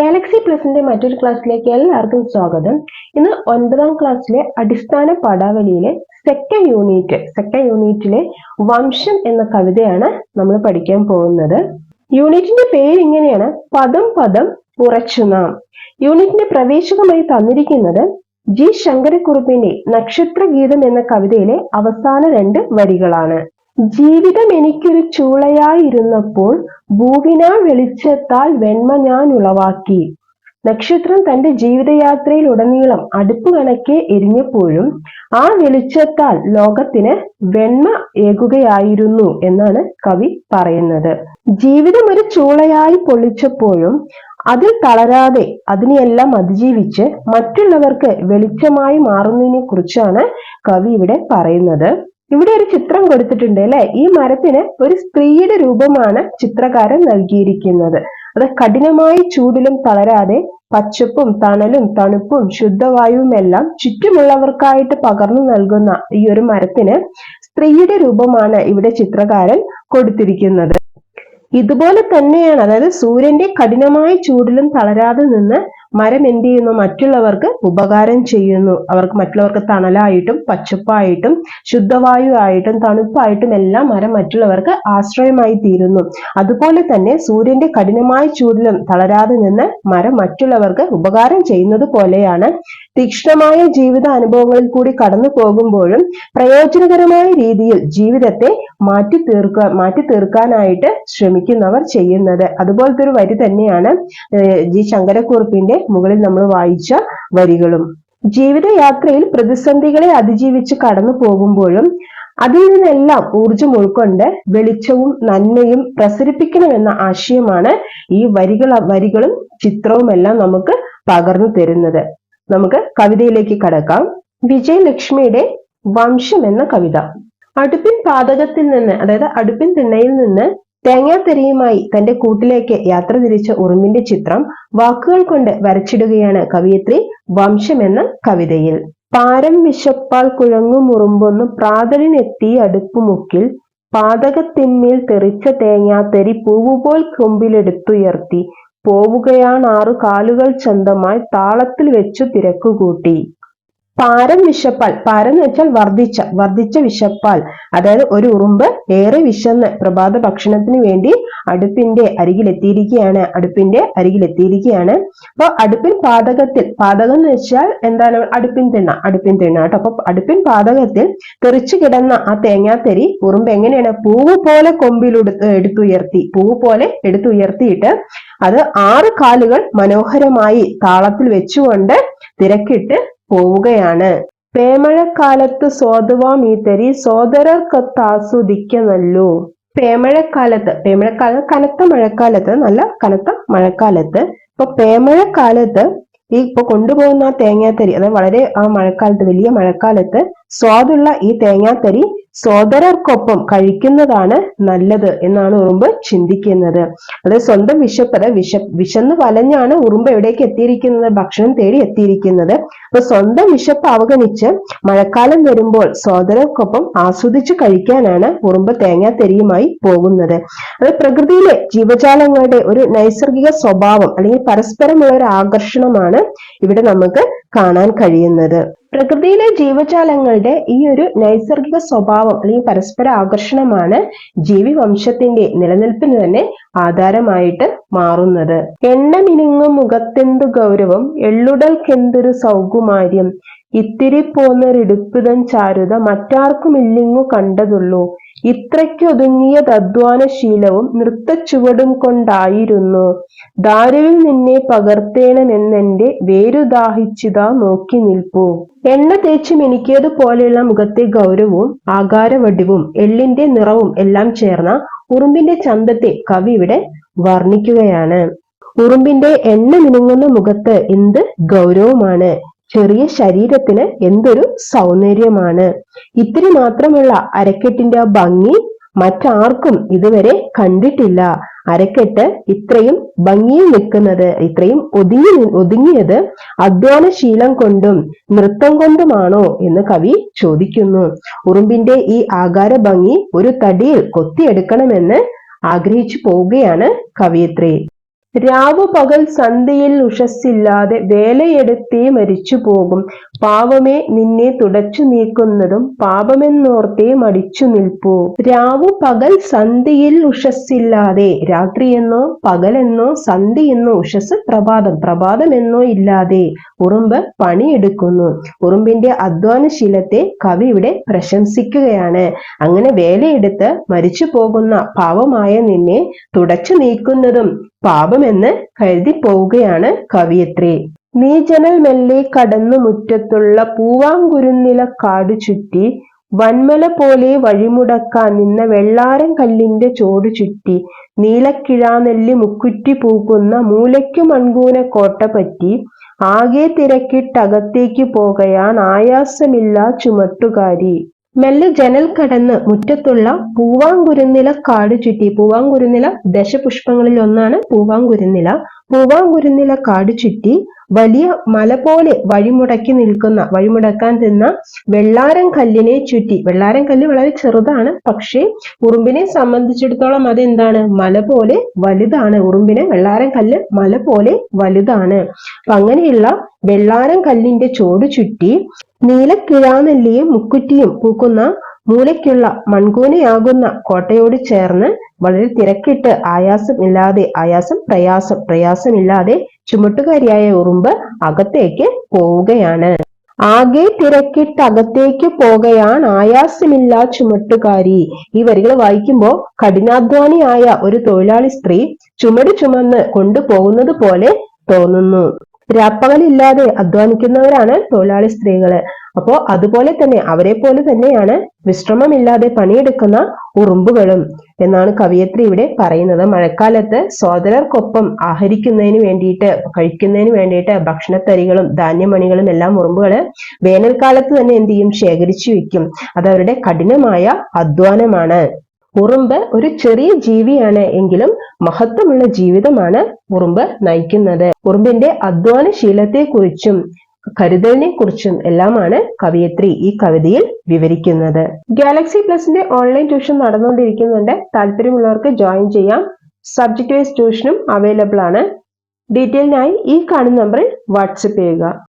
Galaxy പ്ലസിന്റെ മറ്റൊരു ക്ലാസ്സിലേക്ക് എല്ലാവർക്കും സ്വാഗതം. ഇന്ന് ഒൻപതാം ക്ലാസ്സിലെ അടിസ്ഥാന പടാവലിയിലെ സെക്കൻഡ് യൂണിറ്റ് സെക്കൻഡ് യൂണിറ്റിലെ വംശം എന്ന കവിതയാണ് നമ്മൾ പഠിക്കാൻ പോകുന്നത്. യൂണിറ്റിന്റെ പേര് ഇങ്ങനെയാണ്. പദം പദം ഉറച്ചു നാം. യൂണിറ്റിന്റെ പ്രവേശകമായി തന്നിരിക്കുന്നത് ജി. ശങ്കരക്കുറുപ്പിന്റെ നക്ഷത്ര ഗീതം എന്ന കവിതയിലെ അവസാന രണ്ട് വരികളാണ്. ജീവിതം എനിക്കൊരു ചൂളയായിരുന്നപ്പോൾ ഭൂവിനാ വെളിച്ചത്താൽ വെണ്മ ഞാൻ ഉളവാക്കി. നക്ഷത്രം തന്റെ ജീവിതയാത്രയിൽ ഉടനീളം അടുപ്പ് കണക്കെ എരിഞ്ഞപ്പോഴും ആ വെളിച്ചത്താൽ ലോകത്തിന് വെണ്മ ഏകുകയായിരുന്നു എന്നാണ് കവി പറയുന്നത്. ജീവിതം ഒരു ചൂളയായി പൊള്ളിച്ചപ്പോഴും അതിൽ തളരാതെ അതിനെയെല്ലാം അതിജീവിച്ച് മറ്റുള്ളവർക്ക് വെളിച്ചമായി മാറുന്നതിനെ കുറിച്ചാണ് കവി ഇവിടെ പറയുന്നത്. ഇവിടെ ഒരു ചിത്രം കൊടുത്തിട്ടുണ്ട് അല്ലെ? ഈ മരത്തിന് ഒരു സ്ത്രീയുടെ രൂപമാണ് ചിത്രകാരൻ നൽകിയിരിക്കുന്നത്. അത് കഠിനമായി ചൂടിലും തളരാതെ പച്ചപ്പും തണലും തണുപ്പും ശുദ്ധവായുവും എല്ലാം ചുറ്റുമുള്ളവർക്കായിട്ട് പകർന്നു നൽകുന്ന ഈ ഒരു മരത്തിന് സ്ത്രീയുടെ രൂപമാണ് ഇവിടെ ചിത്രകാരൻ കൊടുത്തിരിക്കുന്നത്. ഇതുപോലെ തന്നെയാണ് അതായത് സൂര്യന്റെ കഠിനമായ ചൂടിലും തളരാതെ നിന്ന് മരം എന്ത് ചെയ്യുന്നു? മറ്റുള്ളവർക്ക് ഉപകാരം ചെയ്യുന്നു. അവർക്ക് മറ്റുള്ളവർക്ക് തണലായിട്ടും പച്ചപ്പായിട്ടും ശുദ്ധവായു ആയിട്ടും തണുപ്പായിട്ടും എല്ലാം മരം മറ്റുള്ളവർക്ക് ആശ്രയമായി തീരുന്നു. അതുപോലെ തന്നെ സൂര്യന്റെ കഠിനമായ ചൂടിലും തളരാതെ നിന്ന് മരം മറ്റുള്ളവർക്ക് ഉപകാരം ചെയ്യുന്നത് പോലെയാണ്. തീക്ഷ്ണമായ ജീവിത അനുഭവങ്ങളിൽ കൂടി കടന്നു പോകുമ്പോഴും പ്രയോജനകരമായ രീതിയിൽ ജീവിതത്തെ മാറ്റി തീർക്കുക മാറ്റി തീർക്കാനായിട്ട് ശ്രമിക്കുന്നവർ ചെയ്യുന്നത്. അതുപോലത്തെ ഒരു വരി തന്നെയാണ് ജി ശങ്കരക്കുറുപ്പിന്റെ മുകളിൽ നമ്മൾ വായിച്ച വരികളും. ജീവിതയാത്രയിൽ പ്രതിസന്ധികളെ അതിജീവിച്ച് കടന്നു പോകുമ്പോഴും അതിൽ നിന്നെല്ലാം ഊർജം ഉൾക്കൊണ്ട് വെളിച്ചവും നന്മയും പ്രസരിപ്പിക്കണമെന്ന ആശയമാണ് ഈ വരികൾ വരികളും ചിത്രവും എല്ലാം നമുക്ക് പകർന്നു തരുന്നത്. നമുക്ക് കവിതയിലേക്ക് കടക്കാം. വിജയലക്ഷ്മിയുടെ വംശം എന്ന കവിത. അടുപ്പിൻ പാതകത്തിൽ നിന്ന് അതായത് അടുപ്പിൻ തിണ്ണയിൽ നിന്ന് തേങ്ങാത്തെരിയുമായി തന്റെ കൂട്ടിലേക്ക് യാത്ര തിരിച്ച ഉറുമ്പിന്റെ ചിത്രം വാക്കുകൾ കൊണ്ട് വരച്ചിടുകയാണ് കവിയത്രി വംശം എന്ന കവിതയിൽ. പാരം വിശപ്പാൽ കുഴങ്ങുമുറുമ്പൊന്ന് പ്രാതലിനെത്തി അടുപ്പുമുക്കിൽ. പാതകത്തിന്മേൽ തെറിച്ച തേങ്ങാത്തെരി പൂവുപോൽ കൊമ്പിലെടുത്തുയർത്തി. പോവുകയാണാറു കാലുകൾ ചന്തമായി താളത്തിൽ വെച്ചു തിരക്കുകൂട്ടി. പാരം വിശപ്പാൽ പാരം എന്ന് വെച്ചാൽ വർദ്ധിച്ച വർദ്ധിച്ച വിശപ്പാൽ. അതായത് ഒരു ഉറുമ്പ് ഏറെ വിശന്ന് പ്രഭാത ഭക്ഷണത്തിന് വേണ്ടി അടുപ്പിന്റെ അരികിലെത്തിയിരിക്കുകയാണ് അടുപ്പിന്റെ അരികിലെത്തിയിരിക്കുകയാണ്. അപ്പൊ അടുപ്പിൻ പാതകത്തിൽ പാതകം എന്ന് വെച്ചാൽ എന്താണ്? അടുപ്പിൻ തിണ്ണ അടുപ്പിൻ തിണ്ണ കേട്ടോ. അപ്പൊ അടുപ്പിൻ പാതകത്തിൽ തെറിച്ചു കിടന്ന ആ തേങ്ങാത്തെരി ഉറുമ്പ് എങ്ങനെയാണ്? പൂവ് പോലെ കൊമ്പിൽ എടുത്തുയർത്തി പൂവ് പോലെ എടുത്തുയർത്തിയിട്ട് അത് ആറ് കാലുകൾ മനോഹരമായി താളത്തിൽ വെച്ചുകൊണ്ട് തിരക്കിട്ട് പോവുകയാണ്. പേമഴക്കാലത്ത് സോതുവാം ഈ തരി സോദരർക്കൊത്താസ്വദിക്കനല്ലോ പേമഴക്കാലത്ത് പേമഴക്കാലത്ത് കനത്ത മഴക്കാലത്ത് നല്ല കനത്ത മഴക്കാലത്ത്. ഇപ്പൊ പേമഴക്കാലത്ത് ഈ ഇപ്പൊ കൊണ്ടുപോകുന്ന തേങ്ങാത്തരി അതായത് വളരെ ആ മഴക്കാലത്ത് വലിയ മഴക്കാലത്ത് സ്വാദുള്ള ഈ തേങ്ങാത്തരി സോദരർക്കൊപ്പം കഴിക്കുന്നതാണ് നല്ലത് എന്നാണ് ഉറുമ്പ് ചിന്തിക്കുന്നത്. അത് സ്വന്തം വിശപ്പത് വിശ വിശന്ന് വലഞ്ഞാണ് ഉറുമ്പ് എവിടേക്ക് എത്തിയിരിക്കുന്നത്? ഭക്ഷണം തേടി എത്തിയിരിക്കുന്നത്. അപ്പൊ സ്വന്തം വിശപ്പ് അവഗണിച്ച് മഴക്കാലം വരുമ്പോൾ സോദരർക്കൊപ്പം ആസ്വദിച്ച് കഴിക്കാനാണ് ഉറുമ്പ് തേങ്ങാത്തെരിയുമായി പോകുന്നത്. അത് പ്രകൃതിയിലെ ജീവജാലങ്ങളുടെ ഒരു നൈസർഗിക സ്വഭാവം അല്ലെങ്കിൽ പരസ്പരമുള്ള ഒരു ആകർഷണമാണ് ഇവിടെ നമുക്ക് കാണാൻ കഴിയുന്നത്. പ്രകൃതിയിലെ ജീവജാലങ്ങളുടെ ഈ ഒരു നൈസർഗിക സ്വഭാവം അല്ലെങ്കിൽ പരസ്പര ആകർഷണമാണ് ജീവി വംശത്തിന്റെ നിലനിൽപ്പിന് തന്നെ ആധാരമായിട്ട് മാറുന്നത്. എണ്ണമിനുങ്ങും മുഖത്തെന്തു ഗൗരവം എള്ളുടൽക്കെന്തൊരു സൗകുമാര്യം ഇത്തിരി പോന്നൊരിടുപ്പിതൻ ചാരുത മറ്റാർക്കും മറ്റാർക്കുമില്ലിങ്ങു കണ്ടതുള്ളൂ. ഇത്രയ്ക്കൊതുങ്ങിയ തദ്വാനശീലവും നൃത്തച്ചുവടും കൊണ്ടായിരുന്നു. ദാരുവിൽ നിന്നെ പകർത്തേണമെന്നെന്റെ വേരുദാഹിച്ചിതാ നോക്കി നിൽപ്പൂ. എണ്ണ തേച്ച് മിനുക്കിയതുപോലെയുള്ള മുഖത്തെ ഗൗരവവും ആകാരവടിവും എള്ളിന്റെ നിറവും എല്ലാം ചേർന്ന ഉറുമ്പിന്റെ ചന്തത്തെ കവി ഇവിടെ വർണിക്കുകയാണ്. ഉറുമ്പിന്റെ എണ്ണ മിനുങ്ങുന്ന മുഖത്ത് എന്ത് ഗൗരവമാണ്. ചെറിയ ശരീരത്തിന് എന്തൊരു സൗന്ദര്യമാണ്. ഇത്തിരി മാത്രമുള്ള അരക്കെട്ടിന്റെ ഭംഗി മറ്റാർക്കും ഇതുവരെ കണ്ടിട്ടില്ല. അരക്കെട്ട് ഇത്രയും ഭംഗിയിൽ നിൽക്കുന്നത് ഇത്രയും ഒതുങ്ങി ഒതുങ്ങിയത് അധ്വാനശീലം കൊണ്ടും നൃത്തം കൊണ്ടുമാണോ എന്ന് കവി ചോദിക്കുന്നു. ഉറുമ്പിന്റെ ഈ ആകാര ഭംഗി ഒരു തടിയിൽ കൊത്തിയെടുക്കണമെന്ന് ആഗ്രഹിച്ചു പോവുകയാണ് കവിയത്രി. രാവു പകൽ സന്ധ്യയിൽ ഉഷസ്സില്ലാതെ വേലയെടുത്തേ മരിച്ചു പോകും. പാവമേ നിന്നെ തുടച്ചു നീക്കുന്നതും പാപമെന്നോർത്തേ മടിച്ചു നിൽപ്പൂ. രാവു പകൽ സന്ധ്യയിൽ ഉഷസ്സില്ലാതെ രാത്രിയെന്നോ പകലെന്നോ സന്ധ്യയെന്നോ ഉഷസ് പ്രഭാതം പ്രഭാതമെന്നോ ഇല്ലാതെ ഉറുമ്പ് പണിയെടുക്കുന്നു. ഉറുമ്പിന്റെ അധ്വാനശീലത്തെ കവി ഇവിടെ പ്രശംസിക്കുകയാണ്. അങ്ങനെ വേലയെടുത്ത് മരിച്ചു പോകുന്ന പാവമായ നിന്നെ തുടച്ചു നീക്കുന്നതും പാപമെന്ന് കരുതി പോവുകയാണ് കവിയത്രി. നീ ജനൽ മെല്ലെ കടന്നു മുറ്റത്തുള്ള പൂവാങ്കുരുന്നില കാടു ചുറ്റി വന്മല പോലെ വഴിമുടക്കാൻ നിന്ന വെള്ളാരം കല്ലിന്റെ ചോട് ചുറ്റി നീലക്കിഴാനെല്ലി മുക്കുറ്റി പൂക്കുന്ന മൂലയ്ക്കു മൺകൂന കോട്ട പറ്റി ആകെ തിരക്കിട്ടകത്തേക്ക് പോകയാൻ ആയാസമില്ല ചുമട്ടുകാരി. മെല്ലെ ജനൽ കടന്ന് മുറ്റത്തുള്ള പൂവാങ്കുരുന്നില കാട് ചുറ്റി. പൂവാങ്കുരുന്നില ദശപുഷ്പങ്ങളിൽ ഒന്നാണ് പൂവാങ്കുരുന്നില പൂവാങ്കുരുന്നില കാട് ചുറ്റി വലിയ മല പോലെ വഴിമുടക്കി നിൽക്കുന്ന വഴിമുടക്കാൻ തിന്ന വെള്ളാരം കല്ലിനെ ചുറ്റി. വെള്ളാരം കല്ല് വളരെ ചെറുതാണ് പക്ഷേ ഉറുമ്പിനെ സംബന്ധിച്ചിടത്തോളം അതെന്താണ്? മല പോലെ വലുതാണ്. ഉറുമ്പിനെ വെള്ളാരം കല്ല് മല പോലെ വലുതാണ്. അപ്പൊ അങ്ങനെയുള്ള വെള്ളാരം കല്ലിന്റെ ചോട് ചുറ്റി നീലക്കിഴാനെല്ലിയും മുക്കുറ്റിയും പൂക്കുന്ന മൂലയ്ക്കുള്ള മൺകൂനയാകുന്ന കോട്ടയോട് ചേർന്ന് വളരെ തിരക്കിട്ട് ആയാസം ഇല്ലാതെ ആയാസം പ്രയാസം പ്രയാസമില്ലാതെ ചുമട്ടുകാരിയായ ഉറുമ്പ് അകത്തേക്ക് പോവുകയാണ്. ആകെ തിരക്കിട്ട് അകത്തേക്ക് പോകയാൻ ആയാസമില്ല ചുമട്ടുകാരി. ഈ വരികൾ വായിക്കുമ്പോൾ കഠിനാധ്വാനിയായ ഒരു തൊഴിലാളി സ്ത്രീ ചുമട് ചുമന്ന് കൊണ്ടുപോകുന്നത് പോലെ തോന്നുന്നു. രാപ്പകലില്ലാതെ അധ്വാനിക്കുന്നവരാണ് തൊഴിലാളി സ്ത്രീകൾ. അപ്പോ അതുപോലെ തന്നെ അവരെ പോലെ തന്നെയാണ് വിശ്രമമില്ലാതെ പണിയെടുക്കുന്ന ഉറുമ്പുകളും എന്നാണ് കവിയത്രി ഇവിടെ പറയുന്നത്. മഴക്കാലത്ത് സോദരർക്കൊപ്പം ആഹരിക്കുന്നതിന് വേണ്ടിയിട്ട് കഴിക്കുന്നതിന് വേണ്ടിയിട്ട് ഭക്ഷണത്തരികളും ധാന്യമണികളും എല്ലാം ഉറുമ്പുകൾ വേനൽക്കാലത്ത് തന്നെ എന്ത് ചെയ്യും? ശേഖരിച്ചു വെക്കും. അതവരുടെ കഠിനമായ അധ്വാനമാണ്. ഉറുമ്പ് ഒരു ചെറിയ ജീവിയാണ് എങ്കിലും മഹത്വമുള്ള ജീവിതമാണ് ഉറുമ്പ് നയിക്കുന്നത്. ഉറുമ്പിന്റെ അധ്വാനശീലത്തെക്കുറിച്ചും കരുതലിനെ കുറിച്ചും എല്ലാമാണ് കവിയത്രി ഈ കവിതയിൽ വിവരിക്കുന്നത്. ഗാലക്സി പ്ലസിന്റെ ഓൺലൈൻ ട്യൂഷൻ നടന്നുകൊണ്ടിരിക്കുന്നുണ്ട്. താല്പര്യമുള്ളവർക്ക് ജോയിൻ ചെയ്യാം. സബ്ജക്ട് വൈസ് ട്യൂഷനും അവൈലബിൾ ആണ്. ഡീറ്റെയിലിനായി ഈ കാണുന്ന നമ്പറിൽ വാട്സപ്പ് ചെയ്യുക.